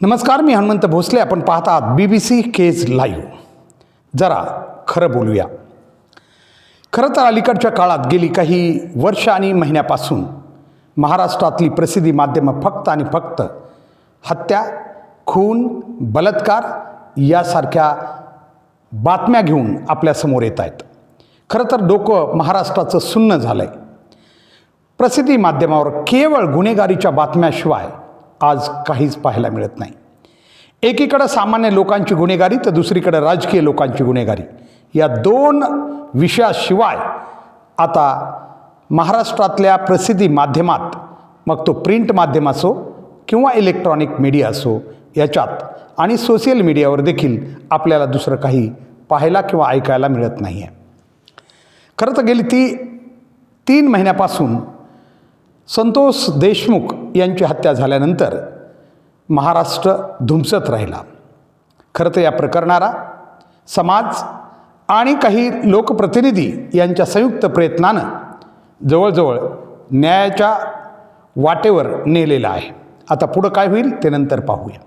नमस्कार मी हनुमंत भोसले. आपण पाहत आहात B B C Kej live जरा खरं बोलूया. खरं तर अलीकडच्या काळात गेली काही वर्ष आणि महिन्यापासून महाराष्ट्रातली प्रसिद्धी माध्यमं फक्त आणि फक्त हत्या खून बलात्कार यासारख्या बातम्या घेऊन आपल्यासमोर येत आहेत. खरं तर डोकं महाराष्ट्राचं सुन्न झालं आहे प्रसिद्धी माध्यमावर केवळ गुन्हेगारीच्या बातम्याशिवाय आज काहीच पाहायला मिळत नाही. एकीकडं सामान्य लोकांची गुन्हेगारी तर दुसरीकडं राजकीय लोकांची गुन्हेगारी. या दोन विषयाशिवाय आता महाराष्ट्रातल्या प्रसिद्धी माध्यमात मग तो प्रिंट माध्यम असो किंवा इलेक्ट्रॉनिक मीडिया असो याच्यात आणि सोशल मीडियावर देखील आपल्याला दुसरं काही पाहायला किंवा ऐकायला मिळत नाही आहे खरं तर गेली ती तीन महिन्यापासून संतोष देशमुख यांची हत्या झाल्यानंतर महाराष्ट्र धुमसत राहिला. खरं तर या प्रकरणाला समाज आणि काही लोकप्रतिनिधी यांच्या संयुक्त प्रयत्नानं जवळजवळ न्यायाच्या वाटेवर नेलेलं आहे. आता पुढं काय होईल ते नंतर पाहूया.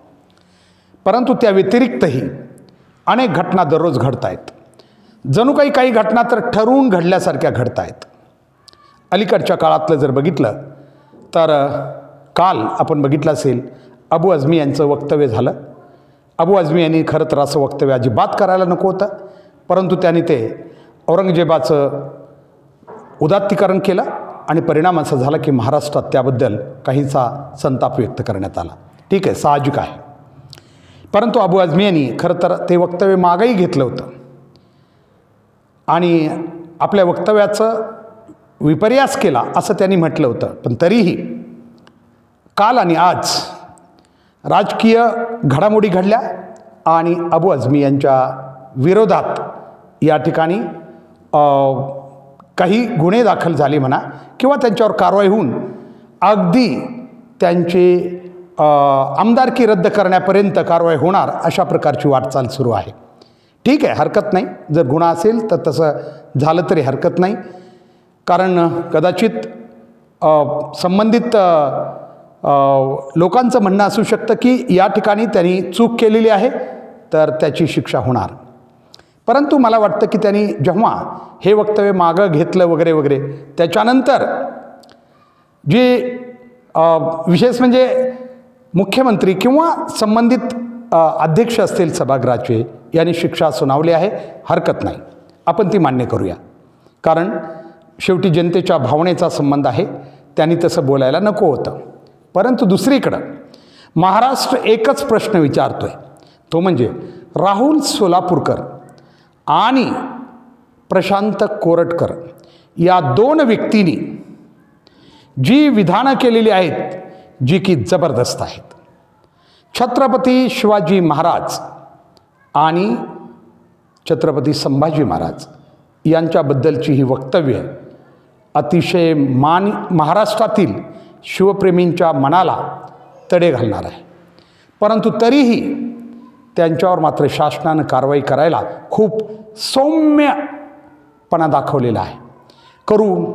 परंतु त्या व्यतिरिक्तही अनेक घटना दररोज घडत आहेत जणू काही काही घटना तर ठरवून घडल्यासारख्या घडत आहेत अलीकडच्या काळातलं जर बघितलं तर काल आपण बघितलं असेल अबू आझमी यांचं वक्तव्य झालं. अबू आझमी यांनी खरं तर असं वक्तव्य अजिबात करायला नको होतं परंतु त्यांनी ते औरंगजेबाचं उदात्तीकरण केलं आणि परिणाम असा झाला की महाराष्ट्रात त्याबद्दल काहींचा संताप व्यक्त करण्यात आला. ठीक आहे साहजिक आहे. परंतु अबू आझमी यांनी खरं तर ते वक्तव्य मागंही घेतलं होतं. आणि आपल्या वक्तव्याचं विपर्यास केला असं त्यांनी म्हटलं होतं पण तरीही काल आणि आज राजकीय घडामोडी घडल्या आणि अबू आझमी यांच्या विरोधात या ठिकाणी काही गुन्हे दाखल झाले म्हणा किंवा त्यांच्यावर कारवाई होऊन अगदी त्यांचे आमदारकी रद्द करण्यापर्यंत कारवाई होणार अशा प्रकारची वाटचाल सुरू आहे. ठीक आहे हरकत नाही. जर गुन्हा असेल तर तसं झालं तरी हरकत नाही. कारण कदाचित संबंधित लोकांचं म्हणणं असू शकतं की या ठिकाणी त्यांनी चूक केलेली आहे तर त्याची शिक्षा होणार. परंतु मला वाटतं की त्यांनी जेव्हा हे वक्तव्य मागं घेतलं वगैरे वगैरे त्याच्यानंतर जे विशेष म्हणजे मुख्यमंत्री किंवा संबंधित अध्यक्ष असतील सभागृहाचे यांनी शिक्षा सुनावली आहे हरकत नाही. आपण ती मान्य करूया. कारण शेवटी जनतेच्या भावनेचा संबंध आहे त्यांनी तसं बोलायला नको होतं. परंतु दुसरीकडं महाराष्ट्र एकच प्रश्न विचारतो आहे तो म्हणजे राहुल सोलापूरकर आणि प्रशांत कोरटकर या दोन व्यक्तींनी जी विधानं केलेली आहेत जी की जबरदस्त आहेत. छत्रपती शिवाजी महाराज आणि छत्रपती संभाजी महाराज यांच्याबद्दलची ही वक्तव्य अतिशय मान महाराष्ट्रातील शिवप्रेमींच्या मनाला तडे घालणार आहे. परंतु तरीही त्यांच्यावर मात्र शासनानं कारवाई करायला खूप सौम्यपणा दाखवलेला आहे. करू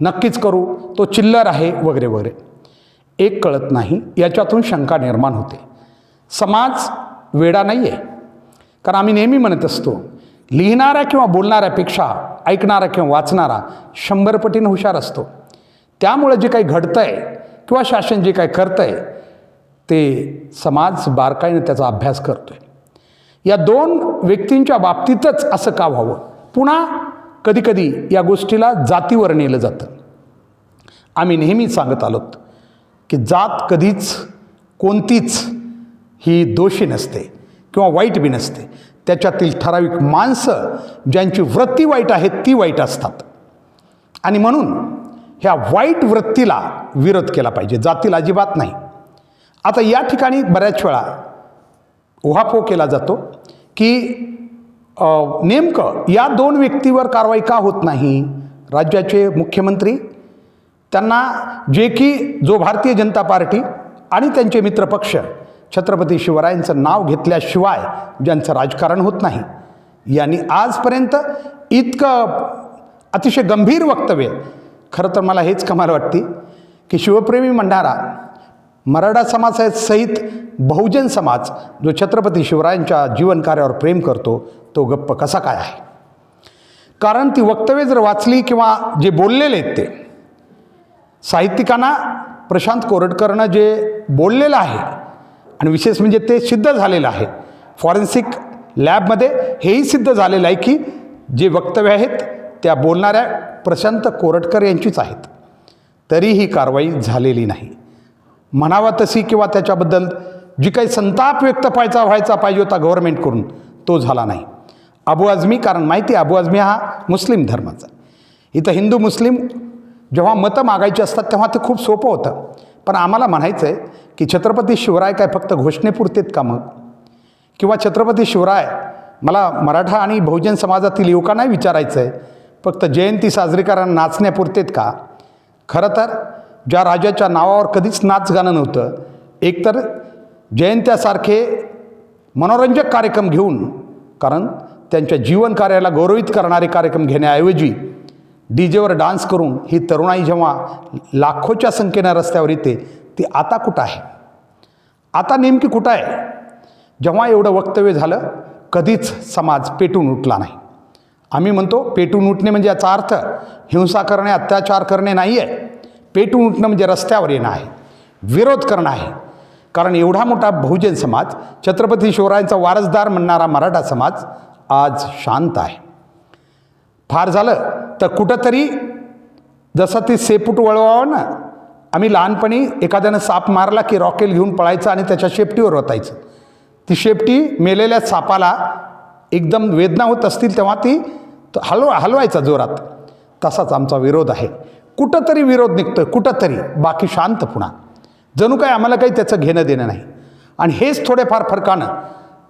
नक्कीच करू तो चिल्लर आहे वगैरे वगैरे. एक कळत नाही याच्यातून शंका निर्माण होते. समाज वेडा नाही आहे कारण आम्ही नेहमी म्हणत असतो लिहिणाऱ्या किंवा बोलणाऱ्यापेक्षा ऐकणारा किंवा वाचणारा शंभर पटीनं हुशार असतो. त्यामुळं जे काही घडतं आहे किंवा शासन जे काही करतं आहे ते समाज बारकाईनं त्याचा अभ्यास करतो आहे या दोन व्यक्तींच्या बाबतीतच असं का व्हावं? पुन्हा कधीकधी या गोष्टीला जातीवर नेलं जातं. आम्ही नेहमीच सांगत आलोत की जात कधीच कोणतीच ही दोषी नसते किंवा वाईट बी नसते. त्याच्यातील ठराविक माणसं ज्यांची वृत्ती वाईट आहे ती वाईट असतात. आणि म्हणून ह्या वाईट वृत्तीला विरोध केला पाहिजे जातीला अजिबात नाही. आता या ठिकाणी बऱ्याच वेळा उहापोह केला जातो की नेमकं या दोन व्यक्तीवर कारवाई का होत नाही? राज्याचे मुख्यमंत्री त्यांना जे की जो भारतीय जनता पार्टी आणि त्यांचे मित्रपक्ष छत्रपती शिवरायांचं नाव घेतल्याशिवाय ज्यांचं राजकारण होत नाही. यांनी आजपर्यंत इतकं अतिशय गंभीर वक्तव्य खरं तर मला हेच कमाल वाटते की शिवप्रेमी म्हणणारा मराठा समाजासहित बहुजन समाज जो छत्रपती शिवरायांच्या जीवनकार्यावर प्रेम करतो तो गप्प कसा काय आहे? कारण ती वक्तव्य जर वाचली किंवा जे बोललेले आहेत ते साहित्यिकांना प्रशांत कोरटकरनं जे बोललेलं आहे आणि विशेष म्हणजे ते सिद्ध झालेलं आहे फॉरेन्सिक लॅबमध्ये हेही सिद्ध झालेलं आहे की जे वक्तव्य आहेत त्या बोलणाऱ्या प्रशांत कोरटकर यांचीच आहेत. तरी ही कारवाई झालेली नाही. म्हणावा तशी किंवा त्याच्याबद्दल जी काही संताप व्यक्त व्हायचा व्हायचा पाहिजे होता गव्हर्नमेंटकडून तो झाला नाही. अबू आझमी कारण माहिती आहे अबू आझमी हा मुस्लिम धर्माचा इथं हिंदू मुस्लिम जेव्हा मतं मागायची असतात तेव्हा ते खूप सोपं होतं. पण आम्हाला म्हणायचं आहे की छत्रपती शिवराय काय फक्त घोषणेपुरतेत का मग किंवा छत्रपती शिवराय मला मराठा आणि बहुजन समाजातील युवकांनाही विचारायचं आहे फक्त जयंती साजरी करा नाचण्यापुरतेत का? खरं तर ज्या राजाच्या नावावर कधीच नाच गाणं नव्हतं एकतर जयंत्यासारखे मनोरंजक कार्यक्रम घेऊन कारण त्यांच्या जीवन कार्याला गौरवित करणारे कार्यक्रम घेण्याऐवजी डी जेवर डान्स करून ही तरुणाई जेव्हा लाखोच्या संख्येनं रस्त्यावर येते ती आता कुठं आहे? आता नेमकी कुठं आहे? जेव्हा एवढं वक्तव्य झालं कधीच समाज पेटून उठला नाही. आम्ही म्हणतो पेटून उठणे म्हणजे याचा अर्थ हिंसा करणे अत्याचार करणे नाही आहे पेटून उठणं म्हणजे रस्त्यावर येणं आहे. विरोध करणं आहे. कारण एवढा मोठा बहुजन समाज छत्रपती शिवरायांचा वारसदार म्हणणारा मराठा समाज आज शांत आहे. फार झालं तर कुठंतरी जसं ती सेपूट वळवावं ना आम्ही लहानपणी एखाद्यानं साप मारला की रॉकेल घेऊन पळायचं आणि त्याच्या शेपटीवर होतायचं ती शेपटी मेलेल्या सापाला एकदम वेदना होत असतील तेव्हा ती हलव हलवायचा जोरात. तसाच आमचा विरोध आहे. कुठंतरी विरोध निघतोय कुठंतरी. बाकी शांत पुन्हा जणू काय आम्हाला काही त्याचं घेणं देणं नाही. आणि हेच थोडेफार फरकानं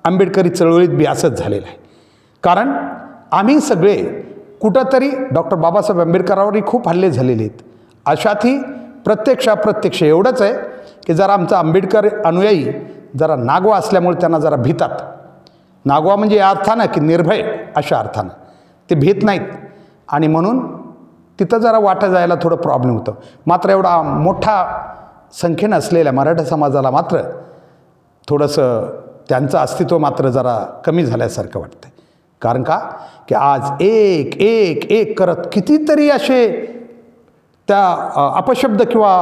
आंबेडकरी चळवळीत बी असंच झालेलं आहे. कारण आम्ही सगळे कुठंतरी डॉक्टर बाबासाहेब आंबेडकरावरही खूप हल्ले झालेले आहेत. अशातही प्रत्यक्ष अप्रत्यक्ष एवढंच आहे की जरा आमचा आंबेडकर अनुयायी जरा नागवा असल्यामुळे त्यांना जरा भीतात. नागवा म्हणजे या अर्थानं की निर्भय अशा अर्थानं. ते भीत नाहीत. आणि म्हणून तिथं जरा वाटा जायला थोडं प्रॉब्लेम होतं. मात्र एवढा मोठा संख्येनं असलेल्या मराठा समाजाला मात्र थोडंसं त्यांचं अस्तित्व मात्र जरा कमी झाल्यासारखं वाटतं कारण का? की आज एक एक एक करत कितीतरी असे त्या अपशब्द किंवा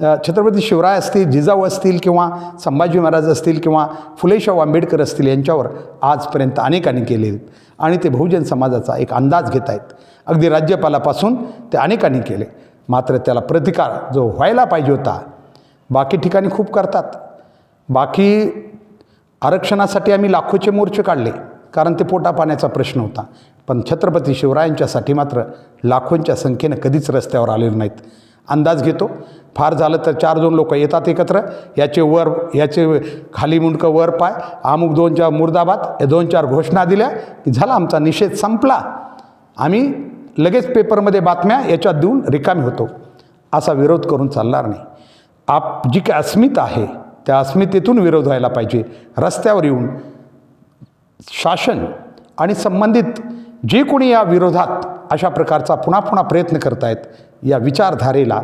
छत्रपती शिवराय असतील जिजाऊ असतील किंवा संभाजी महाराज असतील किंवा फुलेशाहू आंबेडकर असतील यांच्यावर आजपर्यंत अनेकांनी केले आणि ते बहुजन समाजाचा एक अंदाज घेत आहेत अगदी राज्यपालापासून ते अनेकांनी केले. मात्र त्याला प्रतिकार जो व्हायला पाहिजे होता बाकी ठिकाणी खूप करतात. बाकी आरक्षणासाठी आम्ही लाखोचे मोर्चे काढले कारण ते पोटापाण्याचा प्रश्न होता. पण छत्रपती शिवरायांच्यासाठी मात्र लाखोंच्या संख्येनं कधीच रस्त्यावर आलेले नाहीत. अंदाज घेतो. फार झालं तर चार दोन लोक येतात एकत्र. याचे वर याचे खाली मुंडकं वर पाय. अमुक दोन चार मुर्दाबाद या दोन चार घोषणा दिल्या की झाला आमचा निषेध संपला. आम्ही लगेच पेपरमध्ये बातम्या याच्यात देऊन रिकामी होतो. असा विरोध करून चालणार नाही. आप जी काय अस्मिता आहे त्या अस्मितेतून विरोध व्हायला पाहिजे. रस्त्यावर येऊन शासन आणि संबंधित जे कोणी या विरोधात अशा प्रकारचा पुन्हा पुन्हा प्रयत्न करतायत या विचारधारेला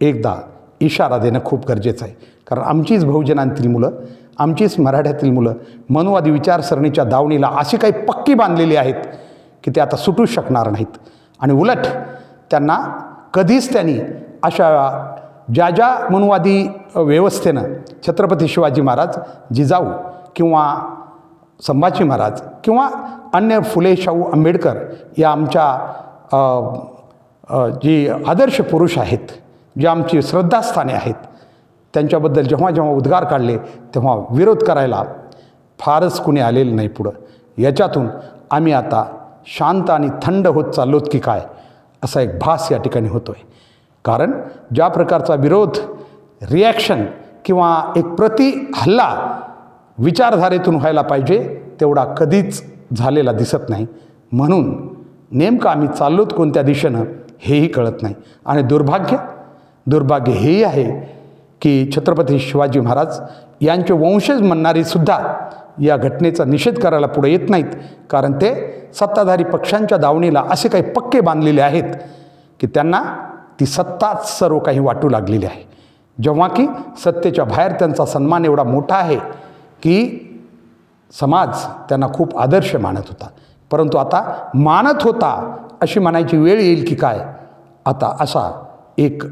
एकदा इशारा देणं खूप गरजेचं आहे. कारण आमचीच बहुजनांतील मुलं आमचीच मराठ्यातील मुलं मनुवादी विचारसरणीच्या दावणीला अशी काही पक्की बांधलेली आहेत की ते आता सुटू शकणार नाहीत. आणि उलट त्यांना कधीच त्यांनी अशा ज्या ज्या मनुवादी व्यवस्थेनं छत्रपती शिवाजी महाराज जिजाऊ किंवा संभाजी महाराज किंवा अन्य फुले शाहू आंबेडकर या आमच्या जी आदर्श पुरुष आहेत जे आमची श्रद्धास्थाने आहेत त्यांच्याबद्दल जेव्हा जेव्हा उद्गार काढले तेव्हा विरोध करायला फारच कुणी आलेलं नाही पुढं. याच्यातून आम्ही आता शांत आणि थंड होत चाललोत की काय असा एक भास या ठिकाणी होतो आहे कारण ज्या प्रकारचा विरोध रिॲक्शन किंवा एक प्रति हल्ला विचारधारेतून व्हायला पाहिजे तेवढा कधीच झालेला दिसत नाही. म्हणून नेमकं आम्ही चाललोत कोणत्या दिशेनं हेही कळत नाही. आणि दुर्भाग्य दुर्भाग्य हेही आहे की छत्रपती शिवाजी महाराज यांचे वंशज म्हणणारेसुद्धा या घटनेचा निषेध करायला पुढे येत नाहीत. कारण ते सत्ताधारी पक्षांच्या दावणीला असे काही पक्के बांधलेले आहेत की त्यांना ती सत्ताच सर्व काही वाटू लागलेली आहे. जेव्हा की सत्तेच्या बाहेर त्यांचा सन्मान एवढा मोठा आहे की समाज त्यांना खूप आदर्श मानत होता. परंतु आता मानत होता अशी म्हणायची वेळ येईल की काय? आता असा एक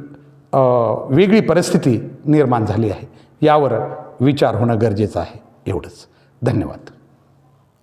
वेगळी परिस्थिती निर्माण झाली आहे. यावर विचार होणं गरजेचं आहे. एवढंच. धन्यवाद.